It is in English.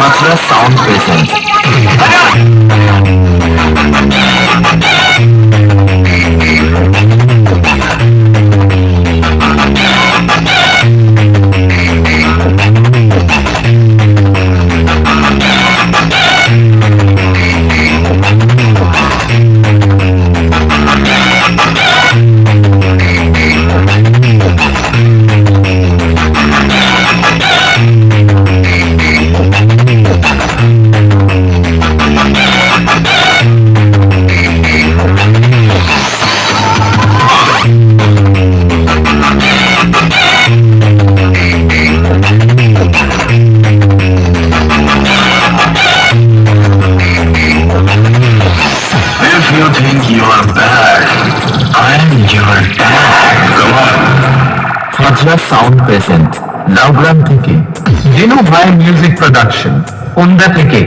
Matra Sound Presents. think you are bad, I'm your dad. Come on. Khajra sound present. Naogram থেকে দিনু ভাই music production Onda থেকে